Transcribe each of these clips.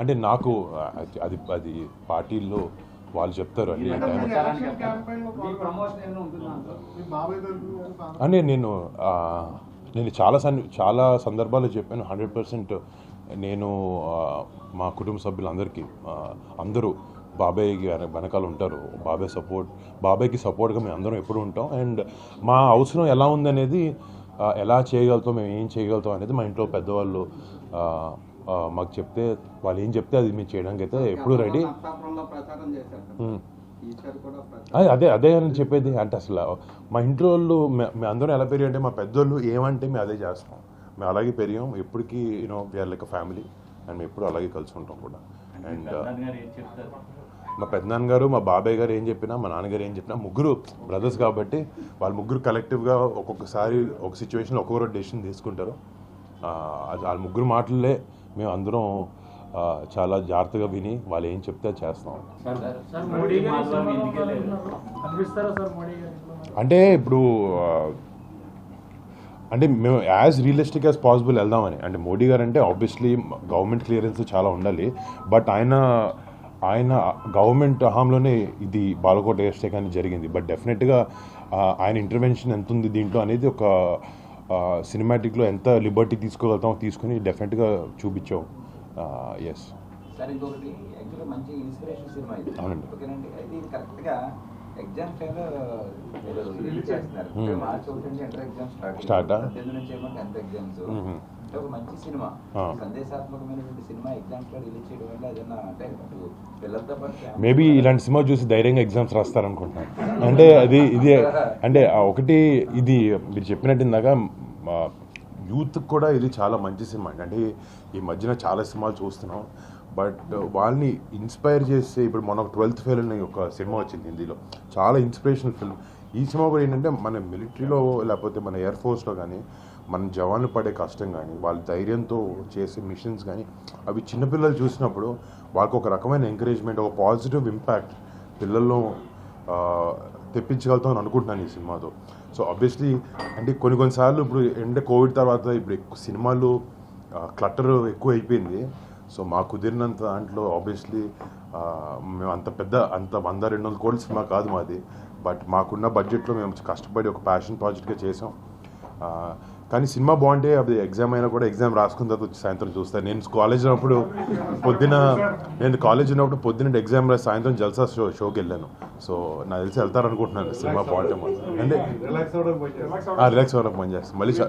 అంటే నాకు అది- అది అది పార్టీల్లో వాళ్ళు చెప్తారు అన్ని. అంటారు? అంటే నేను ఆ, నేను చాలా సన్ చాలా సందర్భాల్లో చెప్పాను హండ్రెడ్ పర్సెంట్ నేను మా కుటుంబ సభ్యులందరికీ అందరూ బాబాయ్కి వెన- వెనకాల ఉంటారు. బాబాయ్ సపోర్ట్ బాబాయ్కి సపోర్ట్గా మేము అందరం ఎప్పుడు ఉంటాం. అండ్ మా అవసరం ఎలా ఉందనేది ఎలా చేయగలుగుతాం మేము ఏం చేయగలుగుతాం అనేది మా ఇంట్లో పెద్దవాళ్ళు ఆ, ఆ, మాకు చెప్తే వాళ్ళు ఏం చెప్తే అది మేము చేయడానికి అయితే ఎప్పుడు రెడీ. అదే అదే అదే అని చెప్పేది. అంటే అసలు మా ఇంట్లో వాళ్ళు మే- మేము అందరం ఎలా పెరిగి అంటే మా పెద్దోళ్ళు ఏమంటే మేము అదే చేస్తాం. మేము అలాగే పెరిగాం. ఎప్పటికీ you know we are like family and మేము ఎప్పుడు అలాగే కలిసి ఉంటాం కూడా. అండ్ మా పెద్దనాన్న గారు మా బాబాయ్ గారు ఏం చెప్పినా మా నాన్నగారు ఏం చెప్పినా ముగ్గురు బ్రదర్స్ కాబట్టి వాళ్ళ ముగ్గురు కలెక్టివ్గా ఒక్కొక్కసారి ఒక సిచ్యువేషన్లో ఒక్కొక్కరు డెసిషన్ తీసుకుంటారు. వాళ్ళ ముగ్గురు మాటలే మేము అందరం చాలా జాగ్రత్తగా విని వాళ్ళు ఏం చెప్తే అది చేస్తాం? అంటే ఇప్పుడు అంటే మేము యాజ్ రియలిస్టిక్ యాజ్ పాసిబుల్ వెళ్దామని. అంటే మోడీ గారు అంటే ఆబ్వియస్లీ గవర్నమెంట్ క్లియరెన్స్ చాలా ఉండాలి. బట్ ఆయన ఆయన గవర్నమెంట్ హామ్లోనే ఇది బాలకోట వేస్తే కానీ జరిగింది బట్ డెఫినెట్గా ఆయన ఇంటర్వెన్షన్ ఎంత ఉంది దీంట్లో అనేది ఒక సినిమాటిక్లో ఎంత లిబర్టీ తీసుకోగలుగుతామో తీసుకుని డెఫినెట్గా చూపించాం ఎస్ సార్ ఇంకొకటి యాక్చువల్గా మంచి ఇన్స్పిరేషన్ సినిమా ఇది అవునండి. ఓకేనండి అయితే ఇది కరెక్ట్గా ఎగ్జామ్ టైంలో మీరు రిలీజ్ చేస్తున్నారు. మార్చ్ ఒకటి నుంచి ఇంటర్ ఎగ్జామ్ స్టార్ట్? పద్దెనిమిది నుంచి ఎగ్జామ్స్. అంటే ఒక మంచి సినిమా. సందేశాత్మకమైనటువంటి సినిమా ఎగ్జామ్స్లో రిలీజ్ చేయడం వల్ల ఏదైనా అంటే పిల్లలతో పాటు మేబీ ఇలాంటి సినిమా చూసి ధైర్యంగా ఎగ్జామ్స్ రాస్తారనుకుంటున్నాను. అంటే అది ఇది అంటే ఒకటి ఇది మీరు చెప్పినట్టు ఇందాక యూత్ కూడా ఇది చాలా మంచి సినిమా అంటే ఈ మధ్యన చాలా సినిమాలు చూస్తున్నాం. బట్ వాళ్ళని ఇన్స్పైర్ చేసే ఇప్పుడు మన ట్వెల్త్ ఫెయిల్ అనే ఒక సినిమా వచ్చింది హిందీలో. చాలా ఇన్స్పిరేషనల్ ఫిల్మ్. ఈ సినిమా కూడా ఏంటంటే మన మిలిటరీలో లేకపోతే మన ఎయిర్ ఫోర్స్లో కానీ మన జవాన్లు పడే కష్టం కానీ వాళ్ళ ధైర్యంతో చేసే మిషన్స్ కానీ అవి చిన్నపిల్లలు చూసినప్పుడు వాళ్ళకి ఒక రకమైన ఎంకరేజ్మెంట్ ఒక పాజిటివ్ ఇంపాక్ట్ పిల్లల్లో తెప్పించగలుగుతామని తెప్పించగలుగుతాం అని అనుకుంటున్నాను ఈ సినిమాతో. సో ఆబ్వియస్లీ అంటే కొన్ని కొన్నిసార్లు ఇప్పుడు అంటే కోవిడ్ తర్వాత ఇప్పుడు ఎక్కువ సినిమాలు క్లటర్ ఎక్కువ అయిపోయింది సో మా కుదిరినంత దాంట్లో ఆబ్వియస్లీ మేము అంత పెద్ద అంత వంద రెండు వందల కోట్ల సినిమా కాదు మాది. బట్ మాకున్న బడ్జెట్లో మేము కష్టపడి ఒక ప్యాషన్ ప్రాజెక్ట్గా చేసాం. కానీ సినిమా బాగుంటే అది ఎగ్జామ్ అయినా కూడా ఎగ్జామ్ రాసుకున్న తర్వాత వచ్చి సాయంత్రం చూస్తాను నేను కాలేజ్ ఉన్నప్పుడు పొద్దున నేను కాలేజ్ ఉన్నప్పుడు పొద్దున ఎగ్జామ్ రాసి సాయంత్రం జల్సా షో షోకి వెళ్ళాను. సో నాకు తెలిసి వెళ్తారనుకుంటున్నాను సినిమా బాగుంటే. అంటే రిలాక్స్ అవ్వడానికి పని చేస్తాను మళ్ళీ చ-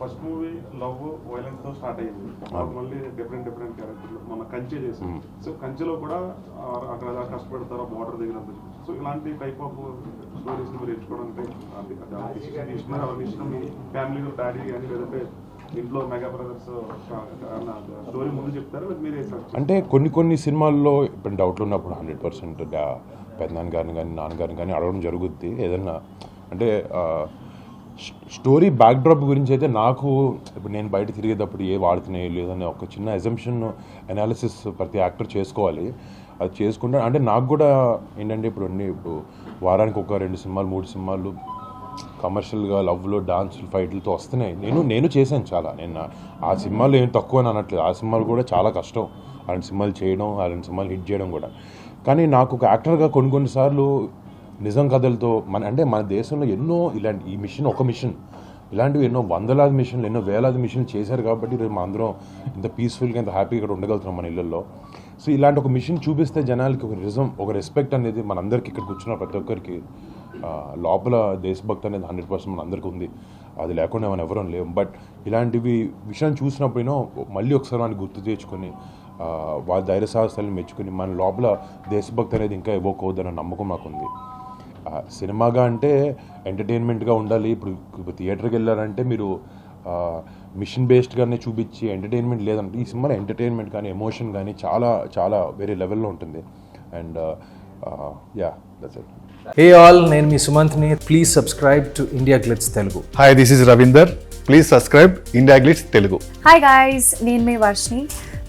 ఫస్ట్ మూవీ లవ్ వైలెన్స్తో స్టార్ట్ అయ్యింది. అవును. మళ్ళీ డిఫరెంట్ డిఫరెంట్ క్యారెక్టర్లు మన కంచె చేసాం మ్మ్. సో కంచెలో కూడా అక్కడ కష్టపడతారో బార్డర్ దగ్గర సో ఇలాంటి టైప్ ఆఫ్ స్టోరీస్ మీరు ఎంచుకోవడానికి అది- తీసుకున్నారు ఆ decision మీ ఫ్యామిలీ డాడీ కానీ లేదంటే ఇంట్లో మెగా బ్రదర్స్ స్టోరీ ముందు చెప్తారు? మీరే అంటే కొన్ని కొన్ని సినిమాల్లో ఇప్పుడు డౌట్లు ఉన్నప్పుడు హండ్రెడ్ పర్సెంట్ పెద్దనాన్న గారిని కానీ నాన్నగారిని కానీ అడగడం జరుగుద్ది. ఏదన్నా అంటే స్టోరీ బ్యాక్డ్రాప్ గురించి అయితే నాకు ఇప్పుడు నేను బయట తిరిగేటప్పుడు ఏ వాడుతున్నాయి లేదని ఒక చిన్న ఎజంప్షన్ అనాలిసిస్ ప్రతి యాక్టర్ చేసుకోవాలి. అది చేసుకుంటే అంటే నాకు కూడా ఏంటంటే ఇప్పుడు అన్ని ఇప్పుడు వారానికి ఒక రెండు సినిమాలు మూడు సినిమాలు కమర్షియల్గా లవ్లో డాన్సులు ఫైట్లతో వస్తున్నాయి. నేను నేను చేశాను చాలా. నేను ఆ సినిమాలు ఏం తక్కువ అని అనట్లేదు. ఆ సినిమాలు కూడా చాలా కష్టం. అలాంటి సినిమాలు చేయడం అలాంటి సినిమాలు హిట్ చేయడం కూడా. కానీ నాకు ఒక యాక్టర్గా కొన్ని కొన్నిసార్లు నిజం కథలతో మన అంటే మన దేశంలో ఎన్నో ఇలాంటి ఈ మిషన్ ఒక మిషన్. ఇలాంటివి ఎన్నో వందలాది మిషన్లు ఎన్నో వేలాది మిషన్లు చేశారు కాబట్టి రేపు మా అందరం ఇంత పీస్ఫుల్గా ఇంత హ్యాపీగా ఇక్కడ ఉండగలుగుతున్నాం మన ఇళ్ళల్లో సో ఇలాంటి ఒక మిషన్ చూపిస్తే జనాలకి ఒక నిజం ఒక రెస్పెక్ట్ అనేది మనందరికీ ఇక్కడ కూర్చున్న ప్రతి ఒక్కరికి లోపల దేశభక్తి అనేది హండ్రెడ్ పర్సెంట్ మనందరికీ ఉంది. అది లేకుండా మనం ఎవరూ లేవు బట్ ఇలాంటివి విషయం చూసినప్పుడేనో మళ్ళీ ఒకసారి మనం గుర్తు తెచ్చుకొని వారి వాళ్ళ ధైర్య సాహసాలను మెచ్చుకొని మన లోపల దేశభక్తి అనేది ఇంకా ఇవ్వకూడదన్న నమ్మకం మాకుంది. సినిమాగా అంటే ఎంటర్టైన్మెంట్గా ఉండాలి. ఇప్పుడు థియేటర్కి వెళ్ళారంటే మీరు ఆ, మిషన్ బేస్డ్గానే చూపించి ఎంటర్టైన్మెంట్ లేదంటే ఈ సినిమాలో ఎంటర్టైన్మెంట్ కానీ ఎమోషన్ కానీ చాలా చాలా వేరే లెవెల్లో ఉంటుంది. And yeah that's it. Hey all నేను మీ సుమంత్ని. Please subscribe to India Glitz Telugu. Hi this is Ravinder please subscribe India Glitz Telugu hi guys నేను మీ Varshini